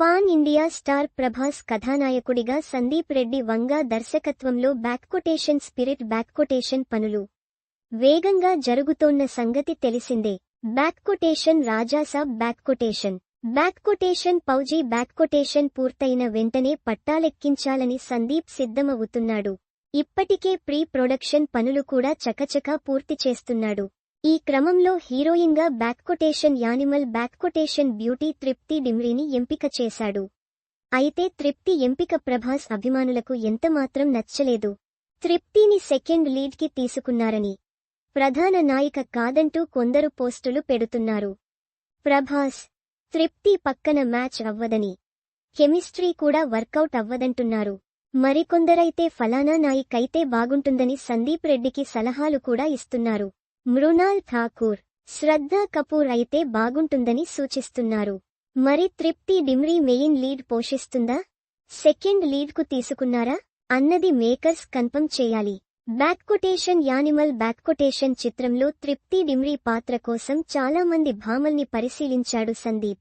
Pan India star Prabhas కథానాయకుడిగా సందీప్ రెడ్డి వంగా దర్శకత్వంలో బ్యాక్కొటేషన్ spirit బ్యాక్కొటేషన్ పనులు. వేగంగా జరుగుతోన్న సంగతి తెలిసిందే. బ్యాక్కొటేషన్ రాజాసాబ్ బ్యాక్కొటేషన్ బ్యాక్కొటేషన్ పౌజీ బ్యాక్కొటేషన్ పూర్తయిన వెంటనే పట్టాలెక్కించాలని సందీప్ సిద్ధమవుతున్నాడు. ఇప్పటికే ప్రీ ప్రొడక్షన్ పనులు కూడా చకచకా పూర్తి చేస్తున్నాడు. ఈ క్రమంలో హీరోయిన్గా బ్యాక్కొటేషన్ యానిమల్ బ్యాక్కొటేషన్ బ్యూటీ తృప్తి డిమ్రీని ఎంపిక చేశాడు. అయితే తృప్తి ఎంపిక ప్రభాస్ అభిమానులకు ఎంతమాత్రం నచ్చలేదు. తృప్తిని సెకండ్ లీడ్కి తీసుకున్నారని. ప్రధాన నాయిక కాదంటూ కొందరు పోస్టులు పెడుతున్నారు. ప్రభాస్ తృప్తి పక్కన మ్యాచ్ అవ్వదని. కెమిస్ట్రీ కూడా వర్కౌట్ అవ్వదంటున్నారు. మరికొందరైతే ఫలానా నాయికైతే బాగుంటుందని సందీప్ రెడ్డికి సలహాలు కూడా ఇస్తున్నారు. మృణాల్ ఠాకూర్. శ్రద్ధా కపూర్ అయితే బాగుంటుందని సూచిస్తున్నారు. మరి తృప్తి డిమ్రీ మెయిన్ లీడ్ పోషిస్తుందా? సెకండ్ లీడ్కు తీసుకున్నారా? అన్నది మేకర్స్ కన్ఫర్మ్ చేయాలి. బ్యాక్కొటేషన్ యానిమల్ బ్యాక్కొటేషన్ చిత్రంలో తృప్తి డిమ్రీ పాత్ర కోసం చాలా మంది భామల్ని పరిశీలించాడు సందీప్.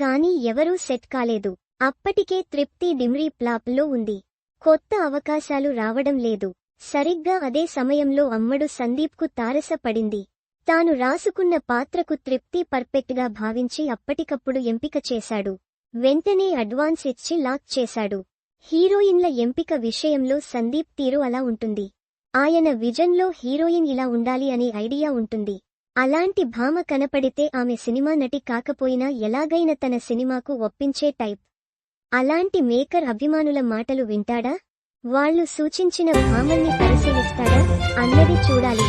కానీ ఎవరూ సెట్ కాలేదు. అప్పటికే తృప్తి డిమ్రీ ప్లాప్లో ఉంది. కొత్త అవకాశాలు రావడం లేదు. సరిగ్గా అదే సమయంలో అమ్మడు సందీప్కు తారసపడింది. తాను రాసుకున్న పాత్రకు తృప్తి పర్ఫెక్ట్గా భావించి అప్పటికప్పుడు ఎంపిక చేశాడు. వెంటనే అడ్వాన్స్ ఇచ్చి లాక్ చేశాడు. హీరోయిన్ల ఎంపిక విషయంలో సందీప్ తీరు అలా ఉంటుంది. ఆయన విజన్లో హీరోయిన్ ఇలా ఉండాలి అనే ఐడియా ఉంటుంది. అలాంటి భామ కనపడితే ఆమె సినిమా నటి కాకపోయినా ఎలాగైనా తన సినిమాకు ఒప్పించే టైప్. అలాంటి మేకర్ అభిమానుల మాటలు వింటాడా? వాళ్ళు సూచించిన భామల్ని పరిశీలిస్తాడా అన్నది చూడాలి.